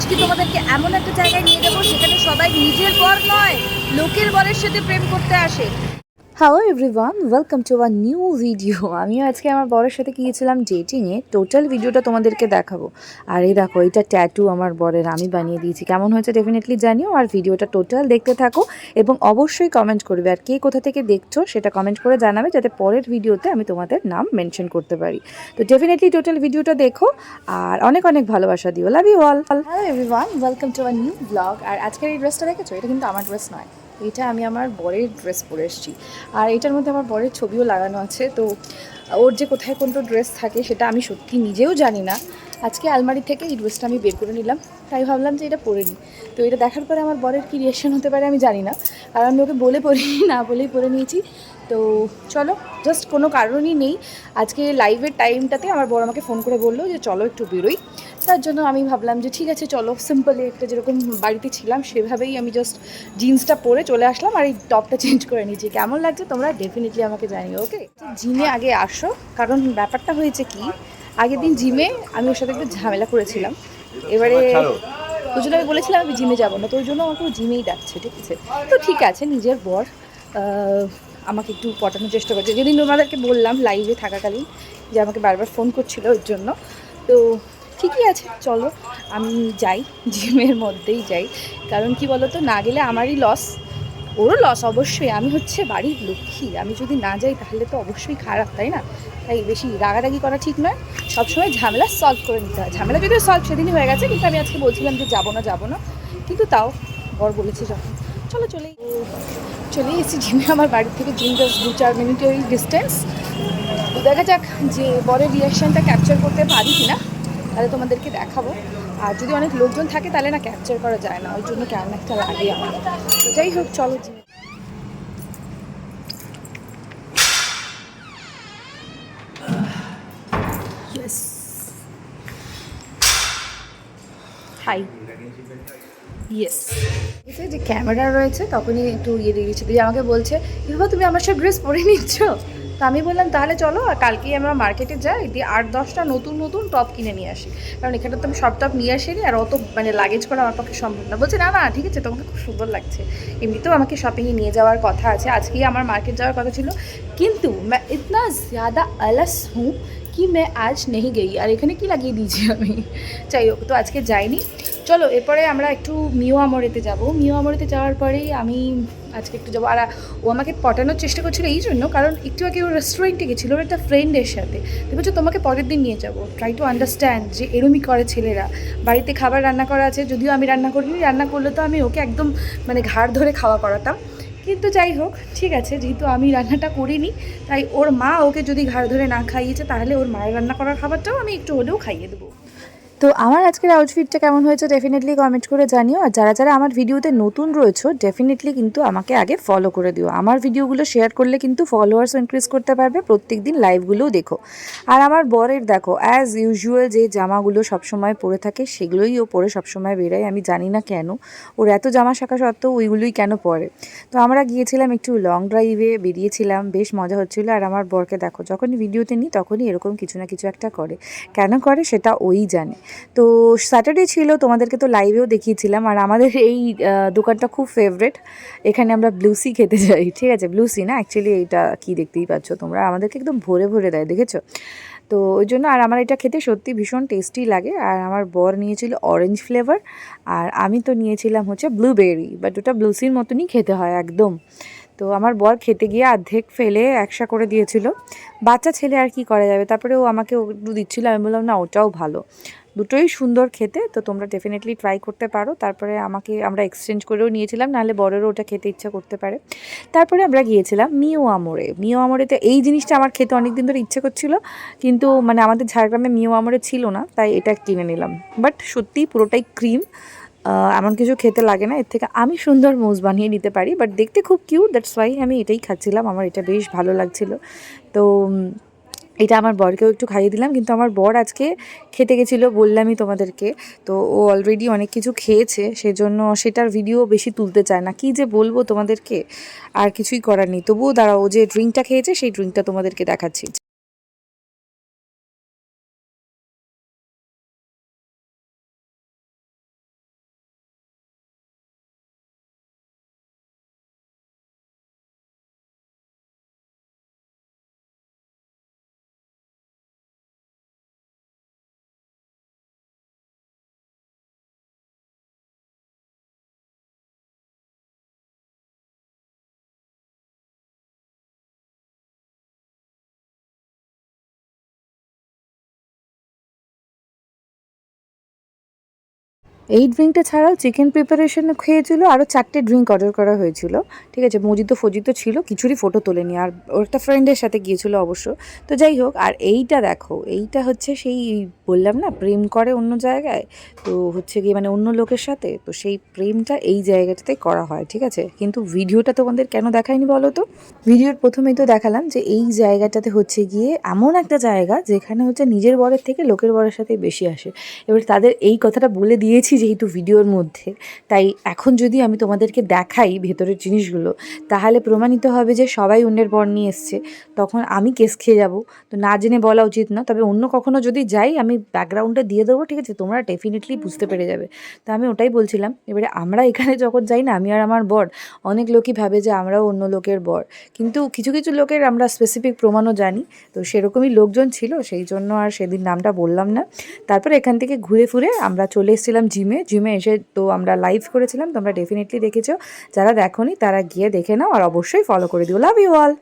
আজকে তোমাদেরকে এমন একটা জায়গায় নিয়ে যাব, সেখানে সবাই নিজের বর নয়, লোকের বরের সাথে প্রেম করতে আসে। Hello everyone welcome to our new video আমিও আজকে আমার বরের সাথে গিয়েছিলাম ডেটিংয়ে টোটাল ভিডিওটা তোমাদেরকে দেখাবো। আর এই দেখো, এটা ট্যাটু আমার বরের, আমি বানিয়ে দিয়েছি। কেমন হয়েছে ডেফিনেটলি জানিও, আর ভিডিওটা টোটাল দেখতে থাকো। এবং অবশ্যই কমেন্ট করবে। আর কে কোথা থেকে দেখছ, সেটা কমেন্ট করে জানাবে, যাতে পরের ভিডিওতে আমি তোমাদের নাম মেনশন করতে পারি। তো ডেফিনেটলি টোটাল ভিডিওটা দেখো। আর অনেক অনেক ভালোবাসা দিও। Love you all hello everyone welcome to our new blog আর আজকের এই ড্রেসটা দেখেছ? এটা কিন্তু আমার ড্রেস নয়। এটা আমি আমার বরের ড্রেস পরে এসেছি। আর এটার মধ্যে আমার বরের ছবিও লাগানো আছে, তো ওর যে কোথায় কোনটা ড্রেস থাকে সেটা আমি সত্যি নিজেও জানি না। আজকে আলমারি থেকে এই ড্রেসটা আমি বের করে নিলাম, তাই ভাবলাম যে এটা পরে নিই। তো এটা দেখার পরে আমার বরের কী রিয়াকশন হতে পারে আমি জানি না আর আমি ওকে বলে পড়িনি না বলেই পরে নিয়েছি। তো চলো জাস্ট কোনো কারণই নেই। আজকে লাইভের টাইমটাতে আমার বড় আমাকে ফোন করে বলল যে চলো একটু বেরোই। তার জন্য আমি ভাবলাম যে ঠিক আছে চলো সিম্পলি একটা যেরকম বাড়িতে ছিলাম সেভাবেই আমি জাস্ট জিন্সটা পরে চলে আসলাম আর এই টপটা চেঞ্জ করে নিয়েছি। কেমন লাগছে তোমরা? ডেফিনেটলি আমাকে জানিও ওকে জিমে আগে আসো কারণ ব্যাপারটা হয়েছে কি আগের দিন জিমে আমি ওর সাথে একটু ঝামেলা করেছিলাম। এবারে ওই জন্য আমি বলেছিলাম আমি জিমে যাব না তো ওই জন্য আমাকে জিমেই ডাকছে ঠিক আছে? তো ঠিক আছে নিজের বর আমাকে একটু পটানোর চেষ্টা করছে। যেদিন ওনাদেরকে বললাম লাইভে থাকাকালীন যে আমাকে বারবার ফোন করছিল ওর জন্য তো ঠিকই আছে, চলো। আমি যাই, জিমের মধ্যেই যাই। কারণ কি বলতো, না গেলে আমারই লস ওরও লস অবশ্যই। আমি হচ্ছে বাড়ির লক্ষ্মী। আমি যদি না যাই, তাহলে তো অবশ্যই খারাপ, তাই না? তাই বেশি রাগারাগি করা ঠিক নয়। সবসময় ঝামেলা সলভ করে নিতে হয়। ঝামেলা যদিও সলভ সেদিনই হয়ে গেছে, কিন্তু আমি আজকে বলছিলাম যে যাব না যাব না। কিন্তু তাও, বর বলেছে যখন। চলো চলে চলে এসেছি জিমে। আমার বাড়ি থেকে জিম জাস্ট দু চার মিনিটের ডিস্টেন্স তো দেখা যাক যে বরের রিয়াকশানটা ক্যাপচার করতে পারি কি না তাহলে তোমাদেরকে দেখাবো। আর যদি অনেক লোকজন থাকে, তাহলে না ক্যাপচার করা যায় না। ওই জন্য কেমন একটা লাগে আমার তো যাই হোক, চলো হাই ইয়েস যে ক্যামেরা রয়েছে, তখনই একটু ইয়ে দিয়ে দিয়ে আমাকে বলছে বাবা তুমি আমার সব ড্রেস পরে নিচ্ছ? তো আমি বললাম, তাহলে চলো কালকেই আমরা মার্কেটে যাই, দিয়ে আট দশটা নতুন নতুন টপ কিনে নিয়ে আসি। কারণ এখানে তো আমি সব টপ নিয়ে আসিনি, আর অত মানে লাগেজ করা আমার পক্ষে সম্ভব না। বলছে, না না, ঠিক আছে, তোমাকে খুব সুন্দর লাগছে। এমনিতেও আমাকে শপিংয়ে নিয়ে যাওয়ার কথা আছে, আজকেই আমার মার্কেট যাওয়ার কথা ছিল। কিন্তু ইতনা জ্যাদা আলাস হুঁ কি মে আজ নেই গেই আর এখানে কি লাগিয়ে দিয়েছি আমি? যাই হোক, তো আজকে যাইনি। চলো, এরপরে আমরা একটু মিও আমরেতে যাব। মিও আমরেতে যাওয়ার পরেই আমি আজকে একটু যাব। আর ও আমাকে পটানোর চেষ্টা করছিল এই জন্য, কারণ একটু আগে ও রেস্টুরেন্টে গেছিল, ওর একটা ফ্রেন্ডের সাথে। তো বলছো, তোমাকে পরের দিন নিয়ে যাব। ট্রাই টু আন্ডারস্ট্যান্ড যে এরমই করে ছেলেরা। বাড়িতে খাবার রান্না করা আছে, যদিও আমি রান্না করিনি রান্না করলে তো আমি ওকে একদম মানে ঘাড় ধরে খাওয়া করাতাম। কিন্তু যাই হোক, ঠিক আছে, যেহেতু আমি রান্নাটা করিনি, তাই ওর মা ওকে যদি ঘাড় ধরে না খাইয়েছে, তাহলে ওর মায়ের রান্না করার খাবারটাও আমি একটু হলেও খাইয়ে দেবো। তো আমার আজকের আউটফিটটা কেমন হয়েছে ডেফিনেটলি কমেন্ট করে জানিও। আর যারা যারা আমার ভিডিওতে নতুন রয়েছো ডেফিনেটলি কিন্তু আমাকে আগে ফলো করে দিও। আমার ভিডিওগুলো শেয়ার করলে কিন্তু ফলোয়ার্স ইনক্রিজ করতে পারবে প্রত্যেক দিন লাইভগুলোও দেখো। আর আমার বরের দেখো অ্যাজ ইউজুয়াল যে জামাগুলো সবসময় পরে থাকে, সেগুলোই ও পরে সবসময় বেরোয়, আমি জানি না কেন। ওর এত জামা শাখা সত্ত্বেও ওইগুলোই কেন পরে? তো আমরা গিয়েছিলাম একটু লং ড্রাইভে বেরিয়েছিলাম, বেশ মজা হচ্ছিল। আর আমার বরকে দেখো, যখনই ভিডিওতে নিই তখনই এরকম কিছু না কিছু একটা করে। কেন করে সেটা ওই জানে। তো স্যাটারডে ছিল, তোমাদেরকে তো লাইভেও দেখিয়েছিলাম। আর আমাদের এই দোকানটা খুব ফেভারেট এখানে আমরা ব্লুসি খেতে যাই, ঠিক আছে? ব্লুসি না? অ্যাকচুয়ালি এইটা কি দেখতেই পাচ্ছ তোমরা? আমাদেরকে একদম ভরে ভরে দেয়, দেখেছ? তো ওই জন্য আর আমার এটা খেতে সত্যি ভীষণ টেস্টি লাগে। আর আমার বর নিয়েছিল অরেঞ্জ ফ্লেভার আর আমি তো নিয়েছিলাম হচ্ছে ব্লুবেরি বাট ওটা ব্লুসির মতনই খেতে হয় একদম। তো আমার বর খেতে গিয়ে অর্ধেক ফেলে একসা করে দিয়েছিল। বাচ্চা ছেলে আর কি করা যাবে? তারপরে ও আমাকে একটু দিচ্ছিল, আমি বললাম, না, ওটাও ভালো। দুটোই সুন্দর খেতে, তো তোমরা ডেফিনেটলি ট্রাই করতে পারো। তারপরে আমাকে, আমরা এক্সচেঞ্জ করেও নিয়েছিলাম, নাহলে বড়েরও ওটা খেতে ইচ্ছা করতে পারে। তারপরে আমরা গিয়েছিলাম মিও আমরে। মিও আমরেতে এই জিনিসটা আমার খেতে অনেক দিন ধরে ইচ্ছে করছিল, কিন্তু মানে আমাদের ঝাড়গ্রামে মিও আমরে ছিল না, তাই এটা কিনে নিলাম। বাট সত্যি পুরোটাই ক্রিম এমন কিছু খেতে লাগে না, এর থেকে আমি সুন্দর মোজ বানিয়ে নিতে পারি। বাট দেখতে খুব কিউট দ্যাটস ওয়াই আমি এটাই খাচ্ছিলাম, আমার এটা বেশ ভালো লাগছিল। তো এটা আমার বরকেও একটু খাইয়ে দিলাম, কিন্তু আমার বর আজকে খেতে গেছিল বললামই তোমাদেরকে। তো ও অলরেডি অনেক কিছু খেয়েছে, সেজন্য সেটার ভিডিও বেশি তুলতে চায় না। কি যে বলব তোমাদেরকে, আর কিছুই করার নেই। তবুও দাঁড়াও, ও যে ড্রিঙ্কটা খেয়েছে, সেই ড্রিঙ্কটা তোমাদেরকে দেখাচ্ছি। এই ড্রিঙ্কটা ছাড়াও চিকেন প্রিপারেশন খেয়েছিল আরও চারটে ড্রিঙ্ক অর্ডার করা হয়েছিল। ঠিক আছে মজিতো ফজিতো ছিল কিছুরই ফটো তোলেনি আর ওর একটা ফ্রেন্ডের সাথে গিয়েছিল অবশ্য। তো যাই হোক, আর এইটা দেখো, এইটা হচ্ছে সেই বললাম না, প্রেম করে অন্য জায়গায়, তো হচ্ছে গিয়ে মানে অন্য লোকের সাথে, তো সেই প্রেমটা এই জায়গাটাতে করা হয়, ঠিক আছে? কিন্তু ভিডিওটা তোমাদের কেন দেখায়নি বলো তো? ভিডিওর প্রথমেই তো দেখালাম যে এই জায়গাটাতে হচ্ছে গিয়ে এমন একটা জায়গা যেখানে হচ্ছে নিজের বরের থেকে লোকের বরের সাথে বেশি আসে। এবার তাদের এই কথাটা বলে দিয়েছি যেহেতু ভিডিওর মধ্যে, তাই এখন যদি আমি তোমাদেরকে দেখাই ভেতরের জিনিসগুলো, তাহলে প্রমাণিত হবে যে সবাই অন্যের বর নিয়ে এসছে। তখন আমি কেস খেয়ে যাব। তো না জেনে বলা উচিত না, তবে অন্য কখনো যদি যাই, আমি ব্যাকগ্রাউন্ডে দিয়ে দেবো, ঠিক আছে? তোমরা ডেফিনেটলি বুঝতে পেরে যাবে। তো আমি ওটাই বলছিলাম, এবারে আমরা এখানে যখন যাই না, আমি আর আমার বর, অনেক লোকই ভাবে যে আমরাও অন্য লোকের বর। কিন্তু কিছু কিছু লোকের আমরা স্পেসিফিক প্রমাণও জানি, তো সেরকমই লোকজন ছিল, সেই জন্য আর সেদিন নামটা বললাম না। তারপর এখান থেকে ঘুরে ফুরে আমরা চলে এসেছিলাম জিমে জিমে এসে তো আমরা লাইভ করেছিলাম, তোমরা ডেফিনেটলি দেখেছ। যারা দেখোনি, তারা গিয়ে দেখে নাও আর অবশ্যই ফলো করে দিও। Love you all